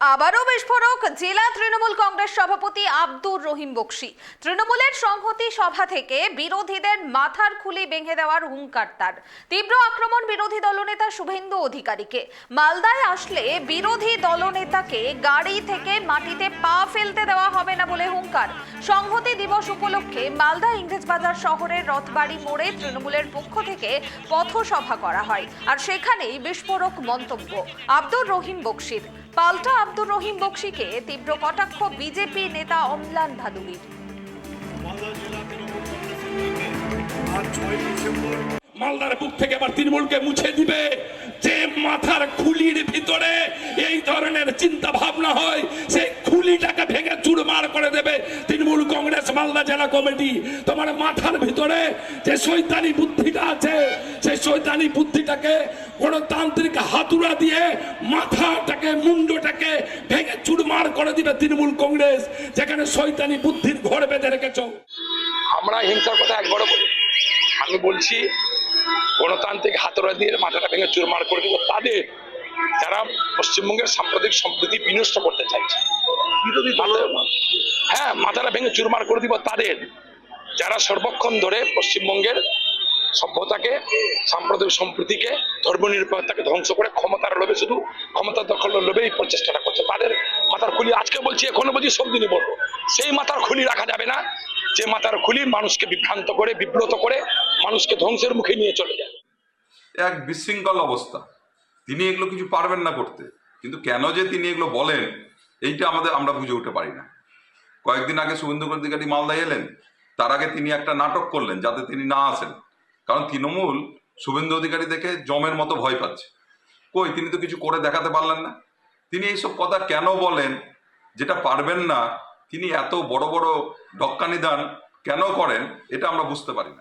আবারও বিস্ফোরক, জেলা তৃণমূল কংগ্রেস সভাপতি আব্দুর রহিম বক্সি। তৃণমূলের সংহতি সভা থেকে বিরোধীদের মাথার খুলি বেঁধে দেওয়ার হুঙ্কার তার। তীব্র আক্রমণ বিরোধী দলনেতা শুভেন্দু অধিকারীকে। মালদায় আসলে বিরোধী দলনেতাকে গাড়ি থেকে মাটিতে পা ফেলতে দেওয়া হবে না বলে হুঙ্কার। সংহতি দিবস উপলক্ষে মালদা ইংরেজবাজার শহরের রথবাড়ি মোড়ে তৃণমূলের পক্ষ থেকে পথসভা করা হয়। আর সেখানেই বিস্ফোরক মন্তব্য। আব্দুর রহিম বক্সির। পাল্টা আব্দুর রহিম বক্সিকে তীব্র কটাক্ষ বিজেপি নেতা অম্লান ডিসেম্বর। মালদার বুক থেকে আবার তৃণমূলকে মুছে দিবে। যে মাথার খুলির ভিতরে এই ধরনের চিন্তা ভাবনা হয়, সেই খুলিটাকে ভেঙে চুরমার করে দেবে। তৃণমূল কংগ্রেস মালদা জেলা কমিটি, তোমার মাথার ভিতরে যে শৈতানি বুদ্ধিটা আছে, সেই শৈতানি বুদ্ধিটাকে গণতান্ত্রিক হাতুড়া দিয়ে মাথাটাকে, মুন্ডটাকে ভেঙে চুরমার করে দিবে তৃণমূল কংগ্রেস, যেখানে শৈতানি বুদ্ধির ঘর বেঁধে রেখেছ। আমরা হিংসার কথা একবারও বলি, আমি বলছি, গণতান্ত্রিক হাতুড়া দিয়ে মাথাটা ভেঙে চুরমার করে দিব তাদের। যারা পশ্চিমবঙ্গের সাম্প্রদায়িক সম্প্রীতি বিনষ্ট করতে চাইছে। বিরোধী দলের হ্যাঁ মাথাটা ভেঙে চুরমার করে দিব তাদের। যারা সর্বক্ষণ ধরে পশ্চিমবঙ্গের সভ্যতাকে সাম্প্রদায়িক সম্প্রীতিকে ধর্মনিরপেক্ষতাকে ধ্বংস করে ক্ষমতার লোভে শুধু ক্ষমতা দখলের লোভে এই প্রচেষ্টাটা করছে। তাদের মাথার খুলি আজকে বলছি এখনও বলছি সব দিনই বলব। সেই মাথার খুলি রাখা যাবে না যে মাথার খুলি মানুষকে বিভ্রান্ত করে বিব্রত করে মানুষকে ধ্বংসের মুখে নিয়ে চলে যায়। এক বিশৃঙ্খল অবস্থা। তিনি এগুলো কিছু পারবেন না করতে। কিন্তু কেন যে তিনি এগুলো বলেন, এইটা আমাদের, আমরা বুঝে উঠতে পারি না। কয়েকদিন আগে শুভেন্দু অধিকারী মালদায় এলেন। তার আগে তিনি একটা নাটক করলেন যাতে তিনি না আসেন। কারণ তৃণমূল শুভেন্দু অধিকারী দেখে জমের মতো ভয় পাচ্ছে। কই, তিনি তো কিছু করে দেখাতে পারলেন না। তিনি এইসব কথা কেন বলেন, যেটা পারবেন না, তিনি এত বড় বড় ডক্কানি দান কেন করেন, এটা আমরা বুঝতে পারি না।